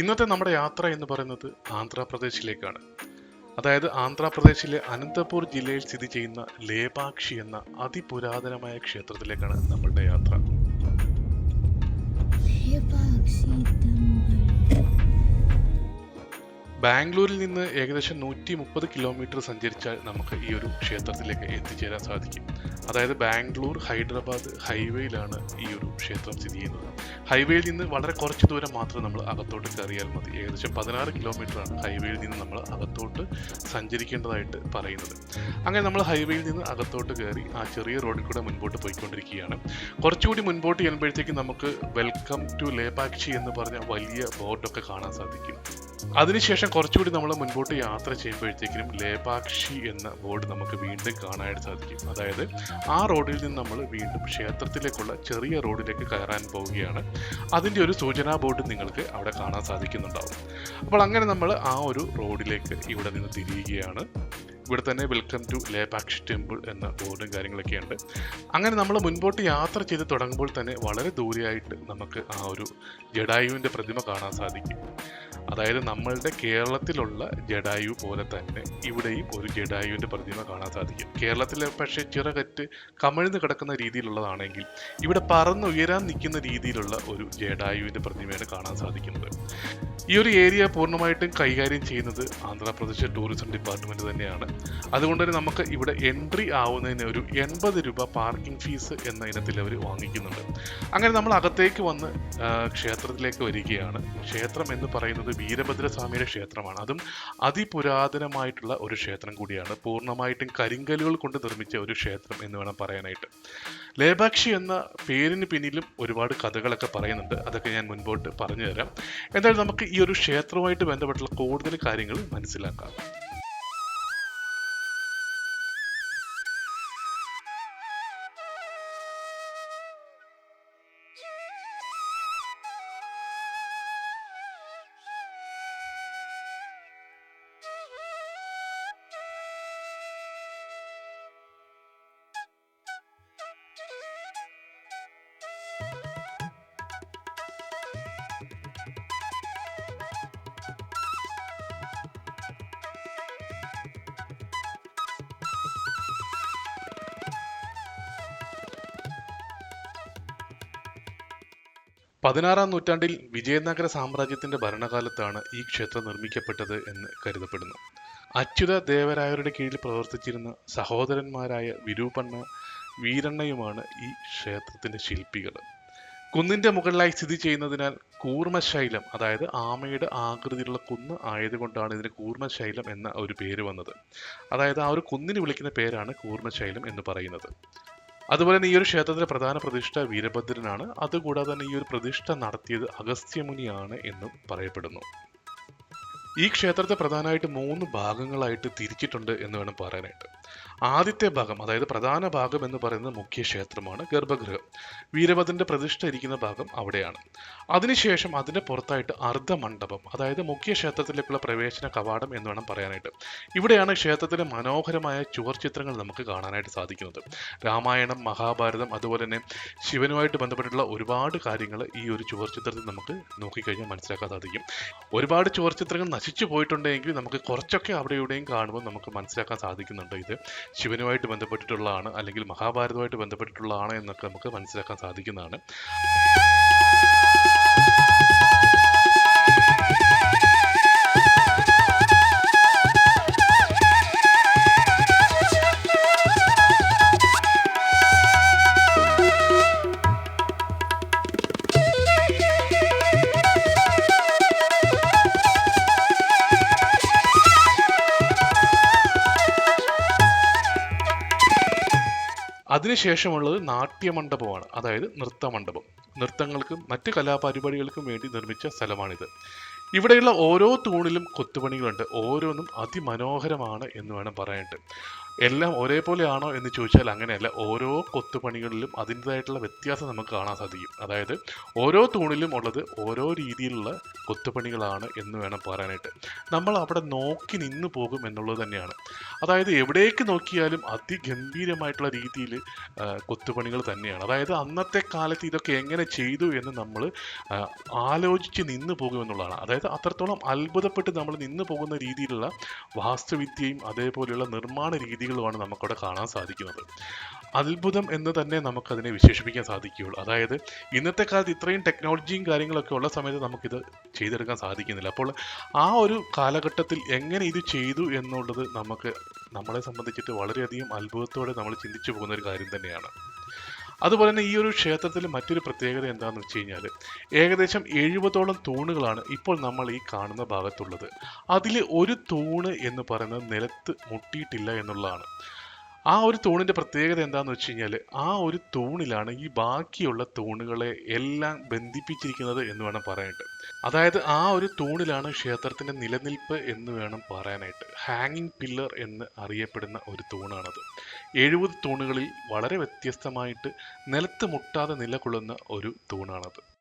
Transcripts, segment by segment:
ഇന്നത്തെ നമ്മുടെ യാത്ര എന്ന് പറയുന്നത് ആന്ധ്രാപ്രദേശിലേക്കാണ്. അതായത് ആന്ധ്രാപ്രദേശിലെ അനന്തപൂർ ജില്ലയിൽ സ്ഥിതി ചെയ്യുന്ന ലേപാക്ഷി എന്ന അതിപുരാതനമായ ക്ഷേത്രത്തിലേക്കാണ് നമ്മളുടെ യാത്ര. ബാംഗ്ലൂരിൽ നിന്ന് ഏകദേശം നൂറ്റി മുപ്പത് കിലോമീറ്റർ സഞ്ചരിച്ചാൽ നമുക്ക് ഈ ഒരു ക്ഷേത്രത്തിലേക്ക് എത്തിച്ചേരാൻ സാധിക്കും. അതായത് ബാംഗ്ലൂർ ഹൈദരാബാദ് ഹൈവേയിലാണ് ഈ ഒരു ക്ഷേത്രം സ്ഥിതി ചെയ്യുന്നത്. ഹൈവേയിൽ നിന്ന് വളരെ കുറച്ച് ദൂരം മാത്രം നമ്മൾ അകത്തോട്ട് കയറിയാൽ മതി. ഏകദേശം പതിനാറ് ആണ് ഹൈവേയിൽ നിന്ന് നമ്മൾ അകത്തോട്ട് സഞ്ചരിക്കേണ്ടതായിട്ട് പറയുന്നത്. അങ്ങനെ നമ്മൾ ഹൈവേയിൽ നിന്ന് അകത്തോട്ട് കയറി ആ ചെറിയ റോഡിൽ കൂടെ മുൻപോട്ട് പോയിക്കൊണ്ടിരിക്കുകയാണ്. കുറച്ചുകൂടി മുൻപോട്ട് ചെല്ലുമ്പോഴത്തേക്കും നമുക്ക് വെൽക്കം ടു ലേപാക്ഷി എന്ന് പറഞ്ഞ വലിയ ബോർഡൊക്കെ കാണാൻ സാധിക്കും. അതിനുശേഷം കുറച്ചുകൂടി നമ്മൾ മുൻപോട്ട് യാത്ര ചെയ്യുമ്പോഴത്തേക്കിനും ലേപാക്ഷി എന്ന ബോർഡ് നമുക്ക് വീണ്ടും കാണാനായിട്ട് സാധിക്കും. അതായത് ആ റോഡിൽ നിന്ന് നമ്മൾ വീണ്ടും ക്ഷേത്രത്തിലേക്കുള്ള ചെറിയ റോഡിലേക്ക് കയറാൻ പോവുകയാണ്. അതിന്റെ ഒരു സൂചനാ ബോർഡ് നിങ്ങൾക്ക് അവിടെ കാണാൻ സാധിക്കുന്നുണ്ടാവും. അപ്പോൾ അങ്ങനെ നമ്മൾ ആ ഒരു റോഡിലേക്ക് ഇവിടെ നിന്ന് തിരിയുകയാണ്. ഇവിടെ തന്നെ വെൽക്കം ടു ലേബാക്ഷി ടെമ്പിൾ എന്ന ബോർഡും കാര്യങ്ങളൊക്കെ ഉണ്ട് അങ്ങനെ നമ്മൾ മുൻപോട്ട് യാത്ര ചെയ്ത് തുടങ്ങുമ്പോൾ തന്നെ വളരെ ദൂരെയായിട്ട് നമുക്ക് ആ ഒരു ജഡായുവിന്റെ പ്രതിമ കാണാൻ സാധിക്കും. അതായത് നമ്മളുടെ കേരളത്തിലുള്ള ജഡായു പോലെ തന്നെ ഇവിടെയും ഒരു ജഡായുവിന്റെ പ്രതിമ കാണാൻ സാധിക്കും. കേരളത്തിലെ പക്ഷേ ചിറകറ്റ് കമിഴ്ന്ന് കിടക്കുന്ന രീതിയിലുള്ളതാണെങ്കിൽ ഇവിടെ പറന്നുയരാൻ നിൽക്കുന്ന രീതിയിലുള്ള ഒരു ജഡായുവിന്റെ പ്രതിമയാണ് കാണാൻ സാധിക്കുന്നത്. ഈ ഒരു ഏരിയ പൂർണമായിട്ടും കൈകാര്യം ചെയ്യുന്നത് ആന്ധ്രാപ്രദേശ് ടൂറിസം ഡിപ്പാർട്ട്മെന്റ് തന്നെയാണ്. അതുകൊണ്ട് തന്നെ നമുക്ക് ഇവിടെ എൻട്രി ആവുന്നതിന് ഒരു എൺപത് രൂപ പാർക്കിംഗ് ഫീസ് എന്ന ഇനത്തിൽ അവർ വാങ്ങിക്കുന്നുണ്ട്. അങ്ങനെ നമ്മൾ അകത്തേക്ക് വന്ന് ക്ഷേത്രത്തിലേക്ക് വരികയാണ്. ക്ഷേത്രം എന്ന് പറയുന്നത് വീരഭദ്രസ്വാമിയുടെ ക്ഷേത്രമാണ്. അതും അതിപുരാതനമായിട്ടുള്ള ഒരു ക്ഷേത്രം കൂടിയാണ്. പൂർണമായിട്ടും കരിങ്കലുകൾ കൊണ്ട് നിർമ്മിച്ച ഒരു ക്ഷേത്രം എന്ന് വേണം പറയാനായിട്ട്. ലേബാക്ഷി എന്ന പേരിന് പിന്നിലും ഒരുപാട് കഥകളൊക്കെ പറയുന്നുണ്ട്. അതൊക്കെ ഞാൻ മുൻപോട്ട് പറഞ്ഞു തരാം എന്തായാലും നമുക്ക് ഈ ഒരു ക്ഷേത്രവുമായിട്ട് ബന്ധപ്പെട്ടുള്ള കൂടുതൽ കാര്യങ്ങൾ മനസ്സിലാക്കാം. പതിനാറാം നൂറ്റാണ്ടിൽ വിജയനഗര സാമ്രാജ്യത്തിന്റെ ഭരണകാലത്താണ് ഈ ക്ഷേത്രം നിർമ്മിക്കപ്പെട്ടത് എന്ന് കരുതപ്പെടുന്നു. അച്യുത ദേവരായരുടെ കീഴിൽ പ്രവർത്തിച്ചിരുന്ന സഹോദരന്മാരായ വിരൂപണ്ണ വീരണ്ണയുമാണ് ഈ ക്ഷേത്രത്തിന്റെ ശില്പികൾ. കുന്നിന്റെ മുകളിലായി സ്ഥിതി ചെയ്യുന്നതിനാൽ കൂർമ്മശൈലം അതായത് ആമയുടെ ആകൃതിയിലുള്ള കുന്ന് ആയതുകൊണ്ടാണ് ഇതിന് കൂർമ്മശൈലം എന്ന ഒരു പേര് വന്നത്. അതായത് ആ ഒരു കുന്നിന് വിളിക്കുന്ന പേരാണ് കൂർമ്മശൈലം എന്ന് പറയുന്നത്. അതുപോലെ തന്നെ ഈ ഒരു ക്ഷേത്രത്തിലെ പ്രധാന പ്രതിഷ്ഠ വീരഭദ്രനാണ്. അതുകൂടാതെ തന്നെ ഈ ഒരു പ്രതിഷ്ഠ നടത്തിയത് അഗസ്ത്യമുനിയാണ് എന്നും പറയപ്പെടുന്നു. ഈ ക്ഷേത്രത്തെ പ്രധാനമായിട്ട് മൂന്ന് ഭാഗങ്ങളായിട്ട് തിരിച്ചിട്ടുണ്ട് എന്ന് വേണം പറയാനായിട്ട്. ആദ്യത്തെ ഭാഗം അതായത് പ്രധാന ഭാഗം എന്ന് പറയുന്നത് മുഖ്യ ക്ഷേത്രമാണ് ഗർഭഗൃഹം. വീരഭദ്രന്റെ പ്രതിഷ്ഠ ഇരിക്കുന്ന ഭാഗം അവിടെയാണ്. അതിനുശേഷം അതിന്റെ പുറത്തായിട്ട് അർദ്ധമണ്ഡപം അതായത് മുഖ്യ ക്ഷേത്രത്തിലേക്കുള്ള പ്രവേശന കവാടം എന്ന് വേണം പറയാനായിട്ട്. ഇവിടെയാണ് ക്ഷേത്രത്തിലെ മനോഹരമായ ചുവർ ചിത്രങ്ങൾ നമുക്ക് കാണാനായിട്ട് സാധിക്കുന്നത്. രാമായണം മഹാഭാരതം അതുപോലെ തന്നെ ശിവനുമായിട്ട് ബന്ധപ്പെട്ടിട്ടുള്ള ഒരുപാട് കാര്യങ്ങൾ ഈ ഒരു ചുവർ ചിത്രത്തിൽ നമുക്ക് നോക്കിക്കഴിഞ്ഞാൽ മനസ്സിലാക്കാൻ സാധിക്കും. ഒരുപാട് ചുവർ ചിത്രങ്ങൾ നശിച്ചു പോയിട്ടുണ്ടെങ്കിൽ നമുക്ക് കുറച്ചൊക്കെ അവിടെ കാണുമ്പോൾ നമുക്ക് മനസ്സിലാക്കാൻ സാധിക്കുന്നുണ്ട് ഇത്. ശിവനുമായിട്ട് ബന്ധപ്പെട്ടിട്ടുള്ളതാണ് അല്ലെങ്കിൽ മഹാഭാരതവുമായിട്ട് ബന്ധപ്പെട്ടിട്ടുള്ളതാണ് എന്നൊക്കെ നമുക്ക് മനസ്സിലാക്കാൻ സാധിക്കുന്നതാണ്. അതിനുശേഷമുള്ളത് നാട്യമണ്ഡപമാണ് അതായത് നൃത്തമണ്ഡപം. നൃത്തങ്ങൾക്കും മറ്റ് കലാപരിപാടികൾക്കും വേണ്ടി നിർമ്മിച്ച സ്ഥലമാണിത്. ഇവിടെയുള്ള ഓരോ തൂണിലും കൊത്തുപണികളുണ്ട്. ഓരോന്നും അതിമനോഹരമാണ് എന്ന് വേണം പറയാനായിട്ട്. എല്ലാം ഒരേപോലെയാണോ എന്ന് ചോദിച്ചാൽ അങ്ങനെയല്ല. ഓരോ കൊത്തുപണികളിലും അതിന്റെതായിട്ടുള്ള വ്യത്യാസം നമുക്ക് കാണാൻ സാധിക്കും. അതായത് ഓരോ തൂണിലും ഉള്ളത് ഓരോ രീതിയിലുള്ള കൊത്തുപണികളാണ് എന്ന് വേണം പറയാനായിട്ട്. നമ്മൾ അവിടെ നോക്കി നിന്ന് പോകും എന്നുള്ളത് തന്നെയാണ്. അതായത് എവിടേക്ക് നോക്കിയാലും അതിഗംഭീരമായിട്ടുള്ള രീതിയിൽ കൊത്തുപണികൾ തന്നെയാണ്. അതായത് അന്നത്തെ കാലത്ത് ഇതൊക്കെ എങ്ങനെ ചെയ്തു എന്ന് നമ്മൾ ആലോചിച്ച് നിന്ന് പോകും എന്നുള്ളതാണ്. അതായത് അത്രത്തോളം അത്ഭുതപ്പെട്ട് നമ്മൾ നിന്ന് പോകുന്ന രീതിയിലുള്ള വാസ്തുവിദ്യയും അതേപോലെയുള്ള നിർമ്മാണ രീതികളുമാണ് നമുക്കവിടെ കാണാൻ സാധിക്കുന്നത്. അത്ഭുതം എന്ന് തന്നെ നമുക്കതിനെ വിശേഷിപ്പിക്കാൻ സാധിക്കുകയുള്ളൂ. അതായത് ഇന്നത്തെ കാലത്ത് ഇത്രയും ടെക്നോളജിയും കാര്യങ്ങളൊക്കെ ഉള്ള സമയത്ത് നമുക്കിത് ചെയ്തെടുക്കാൻ സാധിക്കുന്നില്ല. അപ്പോൾ ആ ഒരു കാലഘട്ടത്തിൽ എങ്ങനെ ഇത് ചെയ്തു എന്നുള്ളത് നമുക്ക് നമ്മളെ സംബന്ധിച്ചിട്ട് വളരെയധികം അത്ഭുതത്തോടെ നമ്മൾ ചിന്തിച്ചു പോകുന്ന ഒരു കാര്യം തന്നെയാണ്. അതുപോലെ തന്നെ ഈ ഒരു ക്ഷേത്രത്തിൽ മറ്റൊരു പ്രത്യേകത എന്താണെന്ന് വെച്ച് കഴിഞ്ഞാൽ ഏകദേശം എഴുപതോളം തൂണുകളാണ് ഇപ്പോൾ നമ്മൾ ഈ കാണുന്ന ഭാഗത്തുള്ളത്. അതിൽ ഒരു തൂണ് എന്ന് പറയുന്നത് നിലത്ത് മുട്ടിയിട്ടില്ല എന്നുള്ളതാണ്. ആ ഒരു തൂണിന്റെ പ്രത്യേകത എന്താണെന്ന് വെച്ച് കഴിഞ്ഞാൽ ആ ഒരു തൂണിലാണ് ഈ ബാക്കിയുള്ള തൂണുകളെ എല്ലാം ബന്ധിപ്പിച്ചിരിക്കുന്നത് എന്ന് വേണം പറയാനായിട്ട്. അതായത് ആ ഒരു തൂണിലാണ് ക്ഷേത്രത്തിന്റെ നിലനിൽപ്പ് എന്ന് വേണം പറയാനായിട്ട്. ഹാങ്ങിങ് പില്ലർ എന്ന് അറിയപ്പെടുന്ന ഒരു തൂണാണത്. എഴുപത് തൂണുകളിൽ വളരെ വ്യത്യസ്തമായിട്ട് നിലത്ത് മുട്ടാതെ നിലകൊള്ളുന്ന ഒരു തൂണാണത്.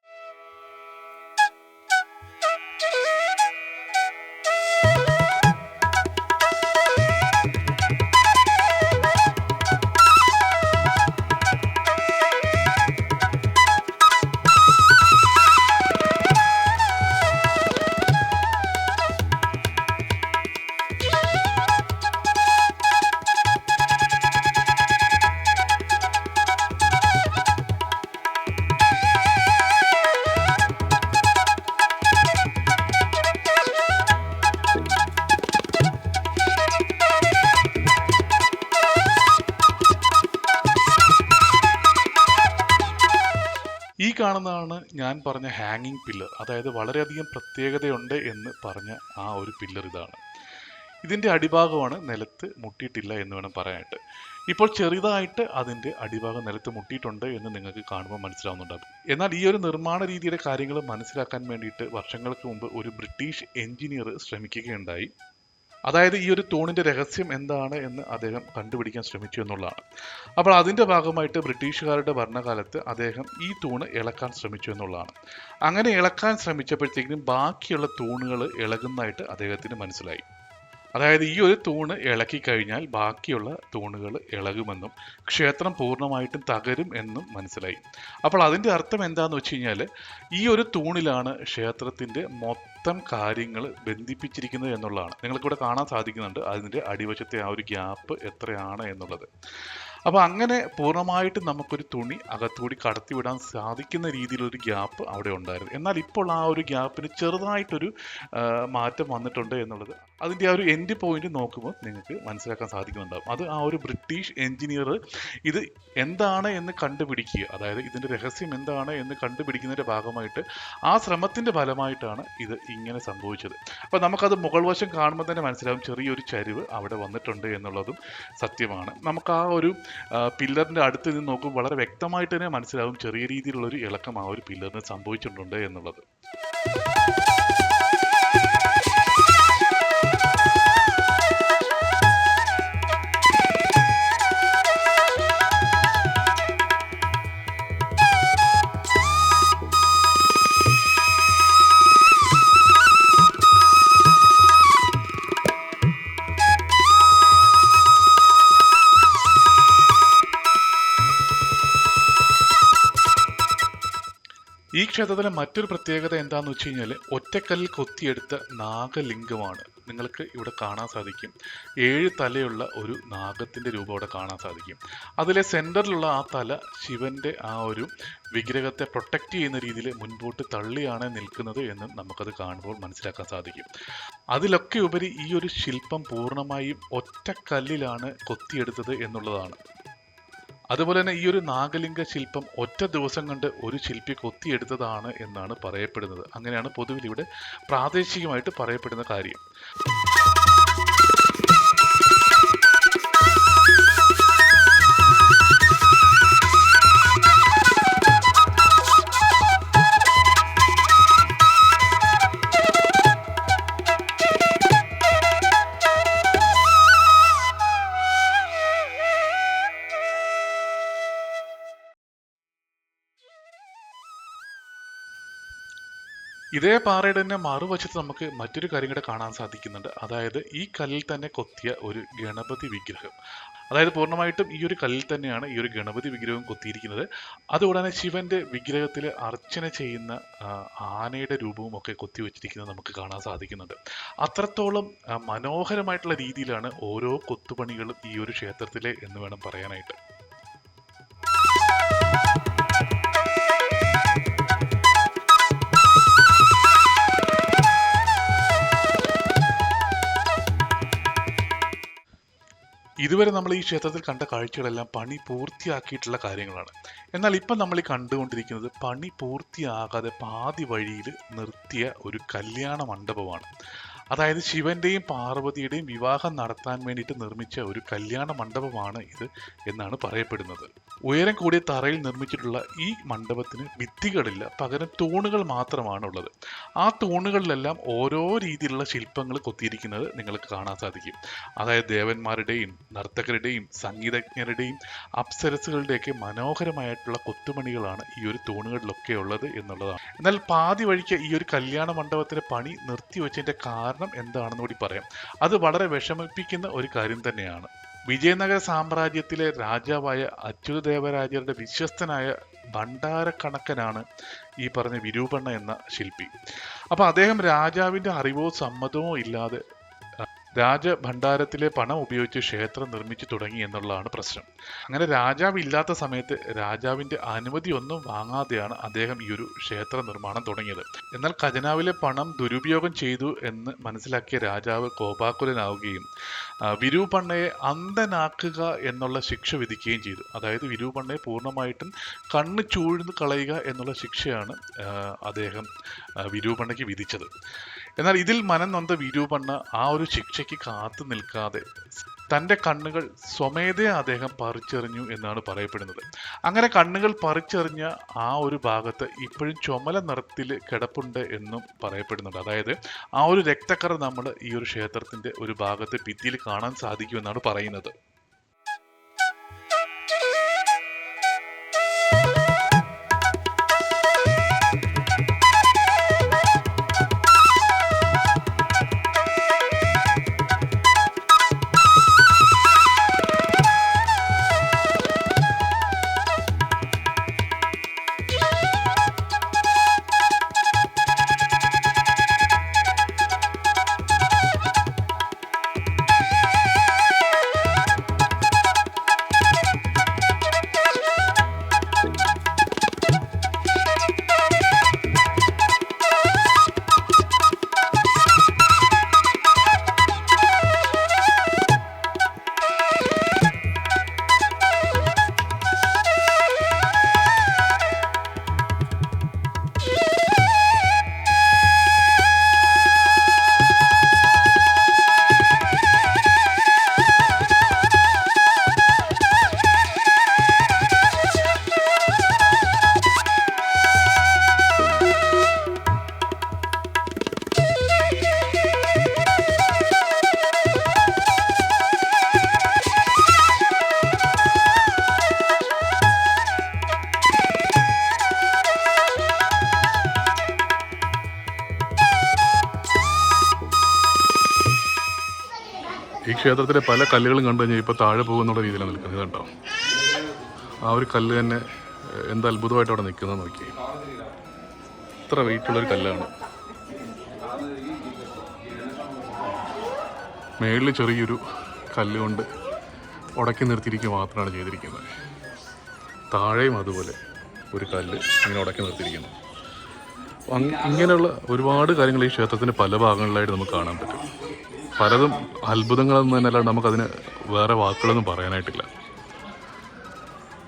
കാണുന്നതാണ് ഞാൻ പറഞ്ഞ ഹാങ്ങിങ് പില്ലർ അതായത് വളരെയധികം പ്രത്യേകതയുണ്ട് എന്ന് പറഞ്ഞ ആ ഒരു പില്ലർ ഇതാണ്. ഇതിന്റെ അടിഭാഗമാണ് നിലത്ത് മുട്ടിയിട്ടില്ല എന്ന് വേണം പറയാനായിട്ട്. ഇപ്പോൾ ചെറുതായിട്ട് അതിന്റെ അടിഭാഗം നിലത്ത് മുട്ടിയിട്ടുണ്ട് എന്ന് നിങ്ങൾക്ക് കാണുമ്പോൾ മനസ്സിലാവുന്നുണ്ടാകും എന്നാൽ ഈ ഒരു നിർമ്മാണ രീതിയുടെ കാര്യങ്ങൾ മനസ്സിലാക്കാൻ വേണ്ടിയിട്ട് വർഷങ്ങൾക്ക് മുമ്പ് ഒരു ബ്രിട്ടീഷ് എഞ്ചിനീയർ ശ്രമിക്കുകയുണ്ടായി. അതായത് ഈ ഒരു തൂണിന്റെ രഹസ്യം എന്താണ് എന്ന് അദ്ദേഹം കണ്ടുപിടിക്കാൻ ശ്രമിച്ചു എന്നുള്ളതാണ്. അപ്പോൾ അതിന്റെ ഭാഗമായിട്ട് ബ്രിട്ടീഷുകാരുടെ ഭരണകാലത്ത് അദ്ദേഹം ഈ തൂണ് ഇളക്കാൻ ശ്രമിച്ചു എന്നുള്ളതാണ്. അങ്ങനെ ഇളക്കാൻ ശ്രമിച്ചപ്പോഴത്തേക്കും ബാക്കിയുള്ള തൂണുകൾ ഇളകുന്നതായിട്ട് അദ്ദേഹത്തിന് മനസ്സിലായി. അതായത് ഈ ഒരു തൂണ് ഇളക്കി കഴിഞ്ഞാൽ ബാക്കിയുള്ള തൂണുകൾ ഇളകുമെന്നും ക്ഷേത്രം പൂർണമായിട്ടും തകരും എന്നും മനസ്സിലായി. അപ്പോൾ അതിന്റെ അർത്ഥം എന്താണെന്ന് വെച്ച് കഴിഞ്ഞാൽ ഈ ഒരു തൂണിലാണ് ക്ഷേത്രത്തിന്റെ മൊത്തം കാര്യങ്ങൾ ബന്ധിപ്പിച്ചിരിക്കുന്നത് എന്നുള്ളതാണ്. നിങ്ങൾക്കിവിടെ കാണാൻ സാധിക്കുന്നുണ്ട്. അതിന്റെ അടിവശത്തെ ആ ഒരു ഗ്യാപ്പ് എത്രയാണ് എന്നുള്ളത്. അപ്പോൾ അങ്ങനെ പൂർണമായിട്ട് നമുക്കൊരു തുണി അകത്തുകൂടി കടത്തിവിടാൻ സാധിക്കുന്ന രീതിയിലൊരു ഗ്യാപ്പ് അവിടെ ഉണ്ടായിരുന്നു. എന്നാൽ ഇപ്പോൾ ആ ഒരു ഗ്യാപ്പിന് ചെറുതായിട്ടൊരു മാറ്റം വന്നിട്ടുണ്ട് എന്നുള്ളത് അതിന്റെ ആ ഒരു എൻഡ് പോയിന്റ് നോക്കുമ്പോൾ നിങ്ങൾക്ക് മനസ്സിലാക്കാൻ സാധിക്കുന്നുണ്ടാകും അത് ആ ഒരു ബ്രിട്ടീഷ് എഞ്ചിനീയർ ഇത് എന്താണ് എന്ന് കണ്ടുപിടിക്കുക. അതായത് ഇതിന്റെ രഹസ്യം എന്താണ് എന്ന് കണ്ടുപിടിക്കുന്നതിന്റെ ഭാഗമായിട്ട് ആ ശ്രമത്തിന്റെ ഫലമായിട്ടാണ് ഇത് ഇങ്ങനെ സംഭവിച്ചത്. അപ്പോൾ നമുക്കത് മുകൾ വശം കാണുമ്പോൾ തന്നെ മനസ്സിലാവും ചെറിയൊരു ചരിവ് അവിടെ വന്നിട്ടുണ്ട് എന്നുള്ളതും സത്യമാണ്. നമുക്ക് ആ ഒരു പില്ലറിന്റെ അടുത്ത് നിന്ന് നോക്കുമ്പോൾ വളരെ വ്യക്തമായിട്ട് തന്നെ മനസ്സിലാവും ചെറിയ രീതിയിലുള്ള ഒരു ഇളക്കം ആ ഒരു പില്ലറിന് സംഭവിച്ചിട്ടുണ്ട് എന്നുള്ളത്. ഈ അതുപോലെ മറ്റൊരു പ്രത്യേകത എന്താണെന്ന് വെച്ച് കഴിഞ്ഞാൽ ഒറ്റക്കല്ലിൽ കൊത്തിയെടുത്ത നാഗലിംഗമാണ്. നിങ്ങൾക്ക് ഇവിടെ കാണാൻ സാധിക്കും. ഏഴ് തലയുള്ള ഒരു നാഗത്തിന്റെ രൂപം അവിടെ കാണാൻ സാധിക്കും. അതിലെ സെന്ററിലുള്ള ആ തല ശിവന്റെ ആ ഒരു വിഗ്രഹത്തെ പ്രൊട്ടക്റ്റ് ചെയ്യുന്ന രീതിയിൽ മുൻപോട്ട് തള്ളിയാണ് നിൽക്കുന്നത് എന്ന് നമുക്കത് കാണുമ്പോൾ മനസ്സിലാക്കാൻ സാധിക്കും. അതിലൊക്കെ ഉപരി ഈ ഒരു ശില്പം പൂർണമായും ഒറ്റക്കല്ലിലാണ് കൊത്തിയെടുത്തത് എന്നുള്ളതാണ്. അതുപോലെ തന്നെ ഈ ഒരു നാഗലിംഗ ശില്പം ഒറ്റ ദിവസം കൊണ്ട് ഒരു ശില്പി കൊത്തിയെടുത്തതാണ് എന്നാണ് പറയപ്പെടുന്നത്. അങ്ങനെയാണ് പൊതുവിൽ ഇവിടെ പ്രാദേശികമായിട്ട് പറയപ്പെടുന്ന കാര്യം. ഇതേ പാറയുടെ തന്നെ മറുവശത്ത് നമുക്ക് മറ്റൊരു കാര്യം കൂടെ കാണാൻ സാധിക്കുന്നുണ്ട്. അതായത് ഈ കല്ലിൽ തന്നെ കൊത്തിയ ഒരു ഗണപതി വിഗ്രഹം. അതായത് പൂർണമായിട്ടും ഈ ഒരു കല്ലിൽ തന്നെയാണ് ഈ ഒരു ഗണപതി വിഗ്രഹം കൊത്തിയിരിക്കുന്നത്. അതുകൂടാതെ ശിവന്റെ വിഗ്രഹത്തിൽ അർച്ചന ചെയ്യുന്ന ആനയുടെ രൂപവും ഒക്കെ കൊത്തി വെച്ചിരിക്കുന്നത് നമുക്ക് കാണാൻ സാധിക്കുന്നുണ്ട്. അത്രത്തോളം മനോഹരമായിട്ടുള്ള രീതിയിലാണ് ഓരോ കൊത്തുപണികളും ഈ ഒരു ക്ഷേത്രത്തിലെ എന്ന് വേണം പറയാനായിട്ട്. ഇതുവരെ നമ്മൾ ഈ ക്ഷേത്രത്തിൽ കണ്ട കാഴ്ചകളെല്ലാം പണി പൂർത്തിയാക്കിയിട്ടുള്ള കാര്യങ്ങളാണ്. എന്നാൽ ഇപ്പം നമ്മൾ കണ്ടുകൊണ്ടിരിക്കുന്നത് പണി പൂർത്തിയാകാതെ പാതി വഴിയിൽ നിർത്തിയ ഒരു കല്യാണ മണ്ഡപമാണ്. അതായത് ശിവന്റെയും പാർവതിയുടെയും വിവാഹം നടത്താൻ വേണ്ടിയിട്ട് നിർമ്മിച്ച ഒരു കല്യാണ മണ്ഡപമാണ് ഇത് എന്നാണ് പറയപ്പെടുന്നത്. ഉയരം കൂടിയ തറയിൽ നിർമ്മിച്ചിട്ടുള്ള ഈ മണ്ഡപത്തിന് ഭിത്തികളില്ല പകരം തൂണുകൾ മാത്രമാണ് ഉള്ളത് ആ തൂണുകളിലെല്ലാം ഓരോ രീതിയിലുള്ള ശില്പങ്ങൾ കൊത്തിയിരിക്കുന്നത് നിങ്ങൾക്ക് കാണാൻ സാധിക്കും. അതായത് ദേവന്മാരുടെയും നർത്തകരുടെയും സംഗീതജ്ഞരുടെയും അപ്സരസുകളുടെയൊക്കെ മനോഹരമായിട്ടുള്ള കൊത്തുപണികളാണ് ഈ ഒരു തൂണുകളിലൊക്കെ ഉള്ളത് എന്നുള്ളതാണ്. എന്നാൽ പാതി വഴിക്ക് ഈ ഒരു കല്യാണ മണ്ഡപത്തിന്റെ പണി നിർത്തിവെച്ചതിന്റെ കാരണം എന്താണെന്ന് കൂടി പറയാം. അത് വളരെ വിഷമിപ്പിക്കുന്ന ഒരു കാര്യം തന്നെയാണ്. വിജയനഗര സാമ്രാജ്യത്തിലെ രാജാവായ അച്യുതദേവരാജരുടെ വിശ്വസ്തനായ ഭണ്ഡാരക്കണക്കനാണ് ഈ പറഞ്ഞ വിരൂപണ്ണ എന്ന ശില്പി. അപ്പോൾ അദ്ദേഹം രാജാവിന്റെ അറിവോ സമ്മതമോ ഇല്ലാതെ രാജഭണ്ഡാരത്തിലെ പണം ഉപയോഗിച്ച് ക്ഷേത്രം നിർമ്മിച്ചു തുടങ്ങി എന്നുള്ളതാണ് പ്രശ്നം. അങ്ങനെ രാജാവ് ഇല്ലാത്ത സമയത്ത് രാജാവിന്റെ അനുമതി ഒന്നും വാങ്ങാതെയാണ് അദ്ദേഹം ഈ ഒരു ക്ഷേത്ര നിർമ്മാണം തുടങ്ങിയത്. എന്നാൽ ഖജനാവിലെ പണം ദുരുപയോഗം ചെയ്തു എന്ന് മനസ്സിലാക്കിയ രാജാവ് കോപാകുലനാവുകയും വിരൂപണ്ണയെ അന്ധനാക്കുക എന്നുള്ള ശിക്ഷ വിധിക്കുകയും ചെയ്തു. അതായത് വിരൂപണ്ണയെ പൂർണമായിട്ടും കണ്ണ് ചൂഴ്ന്ന് കളയുക എന്നുള്ള ശിക്ഷയാണ് അദ്ദേഹം വിരൂപണ്ണയ്ക്ക് വിധിച്ചത്. എന്നാൽ ഇതിൽ മനം നൊന്ത വിരൂപണ്ണ ആ ഒരു ശിക്ഷയ്ക്ക് കാത്തു നിൽക്കാതെ തന്റെ കണ്ണുകൾ സ്വമേധയാ അദ്ദേഹം പറിച്ചെറിഞ്ഞു എന്നാണ് പറയപ്പെടുന്നത്. അങ്ങനെ കണ്ണുകൾ പറിച്ചെറിഞ്ഞ ആ ഒരു ഭാഗത്ത് ഇപ്പോഴും ചുമല നിറത്തിൽ കിടപ്പുണ്ട് എന്നും പറയപ്പെടുന്നുണ്ട്. അതായത് ആ ഒരു രക്തക്കറ നമ്മൾ ഈ ഒരു ക്ഷേത്രത്തിന്റെ ഒരു ഭാഗത്ത് ഭിത്തിയിൽ കാണാൻ സാധിക്കുമെന്നാണ് പറയുന്നത്. ക്ഷേത്രത്തിലെ പല കല്ലുകളും കണ്ടു കഴിഞ്ഞാൽ ഇപ്പോൾ താഴെ പോകുന്നുള്ള രീതിയിലാണ് നിൽക്കുന്നത് കണ്ടോ ആ ഒരു കല്ല് തന്നെ എന്താ അത്ഭുതമായിട്ട് അവിടെ നിൽക്കുന്നത് നോക്കി ഇത്ര വെയിറ്റ് ഉള്ളൊരു കല്ലാണ്. മേളിൽ ചെറിയൊരു കല്ല് കൊണ്ട് ഉടക്കി നിർത്തിയിരിക്കുക മാത്രമാണ് ചെയ്തിരിക്കുന്നത്. താഴെയും അതുപോലെ ഒരു കല്ല് ഇങ്ങനെ ഉടക്കി നിർത്തിയിരിക്കുന്നു. ഇങ്ങനെയുള്ള ഒരുപാട് കാര്യങ്ങൾ ഈ ക്ഷേത്രത്തിന്റെ പല ഭാഗങ്ങളിലായിട്ട് നമുക്ക് കാണാൻ പറ്റും. പലതും അത്ഭുതങ്ങളെന്ന് തന്നെ അല്ലാണ്ട് നമുക്കതിന് വേറെ വാക്കുകളൊന്നും പറയാനായിട്ടില്ല.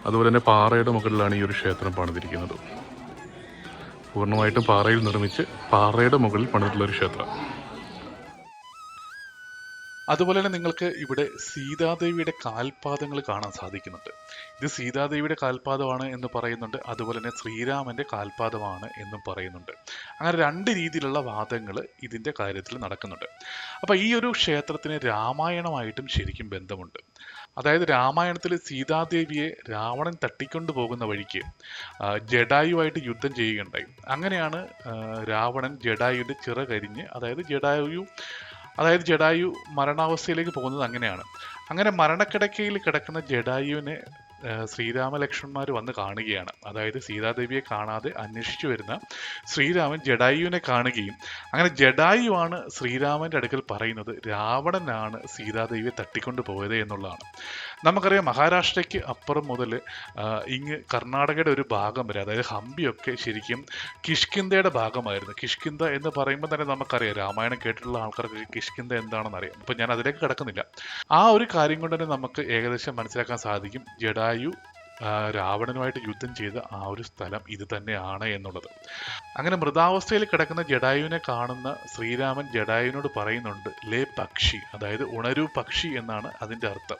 അതുപോലെ തന്നെ പാറയുടെ മുകളിലാണ് ഈ ഒരു ക്ഷേത്രം പണിതിരിക്കുന്നത്. പൂർണമായിട്ടും പാറയിൽ നിർമ്മിച്ച് പാറയുടെ മുകളിൽ പണിതിട്ടുള്ള ഒരു ക്ഷേത്രം. അതുപോലെ തന്നെ നിങ്ങൾക്ക് ഇവിടെ സീതാദേവിയുടെ കാൽപാദങ്ങൾ കാണാൻ സാധിക്കുന്നുണ്ട്. ഇത് സീതാദേവിയുടെ കാൽപാദമാണ് എന്ന് പറയുന്നുണ്ട്. അതുപോലെ തന്നെ ശ്രീരാമന്റെ കാൽപാദമാണ് എന്നും പറയുന്നുണ്ട്. അങ്ങനെ രണ്ട് രീതിയിലുള്ള വാദങ്ങൾ ഇതിന്റെ കാര്യത്തിൽ നടക്കുന്നുണ്ട്. അപ്പോൾ ഈ ഒരു ക്ഷേത്രത്തിന് രാമായണമായിട്ടും ശരിക്കും ബന്ധമുണ്ട്. അതായത് രാമായണത്തിൽ സീതാദേവിയെ രാവണൻ തട്ടിക്കൊണ്ടു പോകുന്ന വഴിക്ക് ജഡായുവായിട്ട് യുദ്ധം ചെയ്യുകയുണ്ടായി. അങ്ങനെയാണ് രാവണൻ ജഡായുവിന്റെ ചിറകരിഞ്ഞ് അതായത് ജഡായു അതായത് ജഡായു മരണാവസ്ഥയിലേക്ക് പോകുന്നത് അങ്ങനെയാണ്. അങ്ങനെ മരണക്കിടക്കയിൽ കിടക്കുന്ന ജഡായുവിനെ ശ്രീരാമലക്ഷ്മണന്മാർ വന്ന് കാണുകയാണ്. അതായത് സീതാദേവിയെ കാണാതെ അന്വേഷിച്ചു വരുന്ന ശ്രീരാമൻ ജഡായുവിനെ കാണുകയും അങ്ങനെ ജഡായുവാണ് ശ്രീരാമന്റെ അടുക്കൽ പറയുന്നത് രാവണനാണ് സീതാദേവിയെ തട്ടിക്കൊണ്ട് പോയത് എന്നുള്ളതാണ്. നമുക്കറിയാം മഹാരാഷ്ട്രയ്ക്ക് അപ്പുറം മുതൽ ഇങ്ങ് കർണാടകയുടെ ഒരു ഭാഗം വരെ അതായത് ഹംപിയൊക്കെ ശരിക്കും കിഷ്കിന്തയുടെ ഭാഗമായിരുന്നു. കിഷ്കിന്ത എന്ന് പറയുമ്പോൾ തന്നെ നമുക്കറിയാം രാമായണം കേട്ടിട്ടുള്ള ആൾക്കാർക്ക് കിഷ്കിന്ത എന്താണെന്ന് അറിയാം അപ്പൊ ഞാൻ അതിലേക്ക് കിടക്കുന്നില്ല. ആ ഒരു കാര്യം കൊണ്ട് തന്നെ നമുക്ക് ഏകദേശം മനസ്സിലാക്കാൻ സാധിക്കും ജഡായു ആ, രാവണനുമായിട്ട് യുദ്ധം ചെയ്ത ആ ഒരു സ്ഥലം ഇത് തന്നെയാണ് എന്നുള്ളത്. അങ്ങനെ മൃതാവസ്ഥയിൽ കിടക്കുന്ന ജഡായുവിനെ കാണുന്ന ശ്രീരാമൻ ജഡായുവിനോട് പറയുന്നുണ്ട് ലേ പക്ഷി അതായത് ഉണരു പക്ഷി എന്നാണ് അതിന്റെ അർത്ഥം.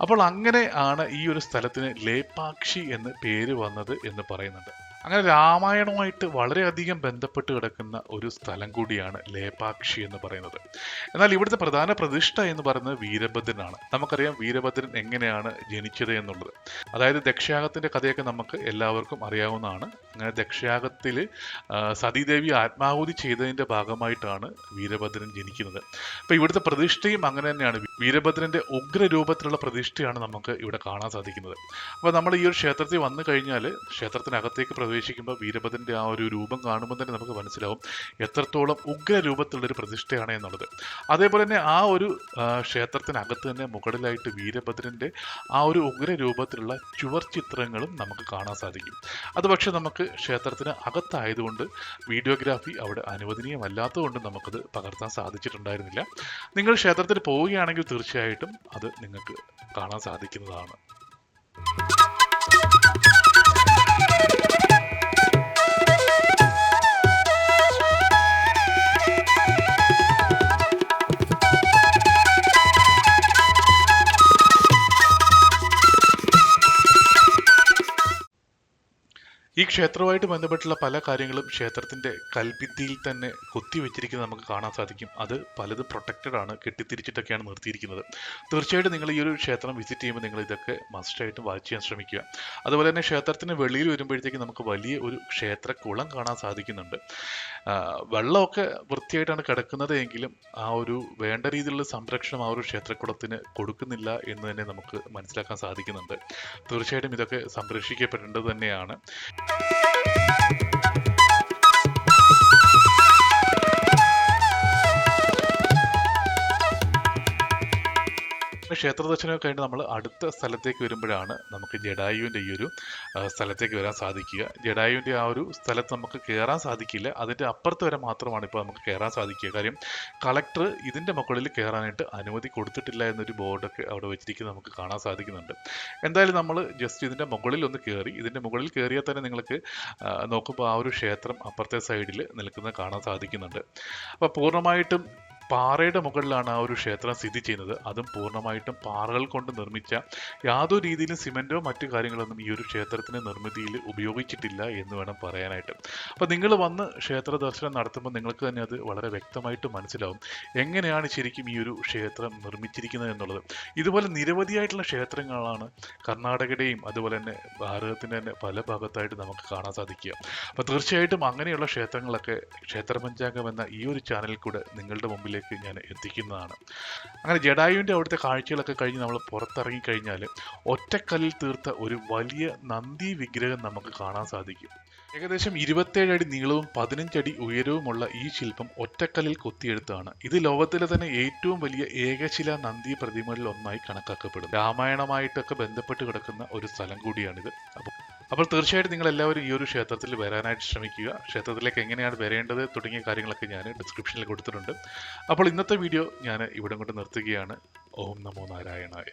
അപ്പോൾ അങ്ങനെ ആണ് ഈ ഒരു സ്ഥലത്തിന് ലേപ്പാക്ഷി എന്ന് പേര് വന്നത് എന്ന് പറയുന്നുണ്ട്. അങ്ങനെ രാമായണവുമായിട്ട് വളരെയധികം ബന്ധപ്പെട്ട് കിടക്കുന്ന ഒരു സ്ഥലം കൂടിയാണ് ലേപാക്ഷി എന്ന് പറയുന്നത്. എന്നാൽ ഇവിടുത്തെ പ്രധാന പ്രതിഷ്ഠ എന്ന് പറയുന്നത് വീരഭദ്രനാണ്. നമുക്കറിയാം വീരഭദ്രൻ എങ്ങനെയാണ് ജനിച്ചത് എന്നുള്ളത്. അതായത് ദക്ഷയാഗത്തിന്റെ കഥയൊക്കെ നമുക്ക് എല്ലാവർക്കും അറിയാവുന്നതാണ്. അങ്ങനെ ദക്ഷയാഗത്തിൽ സതീദേവി ആത്മാഹുതി ചെയ്തതിന്റെ ഭാഗമായിട്ടാണ് വീരഭദ്രൻ ജനിക്കുന്നത്. അപ്പോൾ ഇവിടുത്തെ പ്രതിഷ്ഠയും അങ്ങനെ തന്നെയാണ്. വീരഭദ്രന്റെ ഉഗ്രരൂപത്തിലുള്ള പ്രതിഷ്ഠയാണ് നമുക്ക് ഇവിടെ കാണാൻ സാധിക്കുന്നത്. അപ്പോൾ നമ്മൾ ഈ ഒരു ക്ഷേത്രത്തിൽ വന്നു കഴിഞ്ഞാൽ ക്ഷേത്രത്തിനകത്തേക്ക് പ്രവേശിക്കുമ്പോൾ വീരഭദ്രന്റെ ആ ഒരു രൂപം കാണുമ്പോൾ തന്നെ നമുക്ക് മനസ്സിലാവും എത്രത്തോളം ഉഗ്ര രൂപത്തിലുള്ള ഒരു പ്രതിഷ്ഠയാണ് എന്നുള്ളത്. അതേപോലെ തന്നെ ആ ഒരു ക്ഷേത്രത്തിനകത്ത് തന്നെ മുകളിലായിട്ട് വീരഭദ്രന്റെ ആ ഒരു ഉഗ്ര രൂപത്തിലുള്ള ചുവർ ചിത്രങ്ങളും നമുക്ക് കാണാൻ സാധിക്കും. അത് പക്ഷേ നമുക്ക് ക്ഷേത്രത്തിന് അകത്തായതുകൊണ്ട് വീഡിയോഗ്രാഫി അവിടെ അനുവദനീയമല്ലാത്തതുകൊണ്ട് നമുക്കത് പകർത്താൻ സാധിച്ചിട്ടുണ്ടായിരുന്നില്ല. നിങ്ങൾ ക്ഷേത്രത്തിൽ പോവുകയാണെങ്കിൽ തീർച്ചയായിട്ടും അത് നിങ്ങൾക്ക് കാണാൻ സാധിക്കുന്നതാണ്. ക്ഷേത്രവുമായിട്ട് ബന്ധപ്പെട്ടുള്ള പല കാര്യങ്ങളും ക്ഷേത്രത്തിന്റെ കൽഭിത്തിയിൽ തന്നെ കൊത്തിവെച്ചിരിക്കുന്നത് നമുക്ക് കാണാൻ സാധിക്കും. അത് പലതും പ്രൊട്ടക്റ്റഡ് ആണ് കെട്ടിത്തിരിച്ചിട്ടൊക്കെയാണ് നിർത്തിയിരിക്കുന്നത്. തീർച്ചയായിട്ടും നിങ്ങൾ ഈ ഒരു ക്ഷേത്രം വിസിറ്റ് ചെയ്യുമ്പോൾ നിങ്ങൾ ഇതൊക്കെ മസ്റ്റായിട്ടും വാച്ച് ചെയ്യാൻ ശ്രമിക്കുക. അതുപോലെ തന്നെ ക്ഷേത്രത്തിന് വെളിയിൽ വരുമ്പോഴത്തേക്ക് നമുക്ക് വലിയ ഒരു ക്ഷേത്ര കുളം കാണാൻ സാധിക്കുന്നുണ്ട്. വെള്ളമൊക്കെ വൃത്തിയായിട്ടാണ് കിടക്കുന്നത് എങ്കിലും ആ ഒരു വേണ്ട രീതിയിലുള്ള സംരക്ഷണം ആ ഒരു ക്ഷേത്രക്കുളത്തിന് കൊടുക്കുന്നില്ല എന്ന് തന്നെ നമുക്ക് മനസ്സിലാക്കാൻ സാധിക്കുന്നുണ്ട്. തീർച്ചയായിട്ടും ഇതൊക്കെ സംരക്ഷിക്കപ്പെടേണ്ടത് തന്നെയാണ്. ക്ഷേത്ര ദർശനമൊക്കെ കഴിഞ്ഞ് നമ്മൾ അടുത്ത സ്ഥലത്തേക്ക് വരുമ്പോഴാണ് നമുക്ക് ജഡായുവിന്റെ ഈ ഒരു സ്ഥലത്തേക്ക് വരാൻ സാധിക്കുക. ജഡായുവിന്റെ ആ ഒരു സ്ഥലത്ത് നമുക്ക് കയറാൻ സാധിക്കില്ല. അതിന്റെ അപ്പുറത്ത് വരെ മാത്രമാണ് ഇപ്പോൾ നമുക്ക് കയറാൻ സാധിക്കുക. കാര്യം കളക്ടർ ഇതിന്റെ മുകളിൽ കയറാനായിട്ട് അനുമതി കൊടുത്തിട്ടില്ല എന്നൊരു ബോർഡൊക്കെ അവിടെ വെച്ചിരിക്കുന്നത് നമുക്ക് കാണാൻ സാധിക്കുന്നുണ്ട്. എന്തായാലും നമ്മൾ ജസ്റ്റ് ഇതിന്റെ മുകളിൽ ഒന്ന് കയറി ഇതിന്റെ മുകളിൽ കയറിയാൽ തന്നെ നിങ്ങൾക്ക് നോക്കുമ്പോൾ ആ ഒരു ക്ഷേത്രം അപ്പുറത്തെ സൈഡിൽ നിൽക്കുന്നത് കാണാൻ സാധിക്കുന്നുണ്ട്. അപ്പോൾ പൂർണമായിട്ടും പാറയുടെ മുകളിലാണ് ആ ഒരു ക്ഷേത്രം സ്ഥിതി ചെയ്യുന്നത്. അതും പൂർണമായിട്ടും പാറകൾ കൊണ്ട് നിർമ്മിച്ച യാതൊരു രീതിയിലും സിമെന്റോ മറ്റു കാര്യങ്ങളൊന്നും ഈ ഒരു ക്ഷേത്രത്തിന്റെ നിർമ്മിതിയിൽ ഉപയോഗിച്ചിട്ടില്ല എന്ന് വേണം പറയാനായിട്ട്. അപ്പോൾ നിങ്ങൾ വന്ന് ക്ഷേത്ര ദർശനം നടത്തുമ്പോൾ നിങ്ങൾക്ക് തന്നെ അത് വളരെ വ്യക്തമായിട്ട് മനസ്സിലാവും. എങ്ങനെയാണ് ശരിക്കും ഈ ഒരു ക്ഷേത്രം നിർമ്മിച്ചിരിക്കുന്നത് എന്നുള്ളത്. ഇതുപോലെ നിരവധിയായിട്ടുള്ള ക്ഷേത്രങ്ങളാണ് കർണാടകയുടെയും അതുപോലെ തന്നെ ഭാരതത്തിന്റെ തന്നെ പല ഭാഗത്തായിട്ട് നമുക്ക് കാണാൻ സാധിക്കുക. അപ്പോൾ തീർച്ചയായിട്ടും അങ്ങനെയുള്ള ക്ഷേത്രങ്ങളൊക്കെ ക്ഷേത്ര പഞ്ചാംഗം എന്ന ഈ ഒരു ചാനലിൽ കൂടെ നിങ്ങളുടെ മുമ്പിലേക്ക് ഞാൻ എത്തിക്കുന്നതാണ്. അങ്ങനെ ജഡായുവിന്റെ അവിടുത്തെ കാഴ്ചകളൊക്കെ കഴിഞ്ഞ് നമ്മൾ പുറത്തിറങ്ങി കഴിഞ്ഞാൽ ഒറ്റക്കല്ലിൽ തീർത്ത ഒരു വലിയ നന്ദി വിഗ്രഹം നമുക്ക് കാണാൻ സാധിക്കും. ഏകദേശം ഇരുപത്തേഴ് അടി നീളവും പതിനഞ്ചടി ഉയരവുമുള്ള ഈ ശില്പം ഒറ്റക്കല്ലിൽ കൊത്തിയെടുത്താണ് ഇത് ലോകത്തിലെ തന്നെ ഏറ്റവും വലിയ ഏകശില നന്ദി പ്രതിമകളിൽ ഒന്നായി കണക്കാക്കപ്പെടും രാമായണമായിട്ടൊക്കെ ബന്ധപ്പെട്ട് കിടക്കുന്ന ഒരു സ്ഥലം കൂടിയാണിത്. അപ്പോൾ അപ്പോൾ തീർച്ചയായിട്ടും നിങ്ങൾ എല്ലാവരും ഈ ഒരു ക്ഷേത്രത്തിൽ വരാനായിട്ട് ശ്രമിക്കുക. ക്ഷേത്രത്തിലേക്ക് എങ്ങനെയാണ് വരേണ്ടത് തുടങ്ങിയ കാര്യങ്ങളൊക്കെ ഞാൻ ഡിസ്ക്രിപ്ഷനിൽ കൊടുത്തിട്ടുണ്ട്. അപ്പോൾ ഇന്നത്തെ വീഡിയോ ഞാൻ ഇവിടെ കൊണ്ട് നിർത്തുകയാണ്. ഓം നമോ നാരായണായ.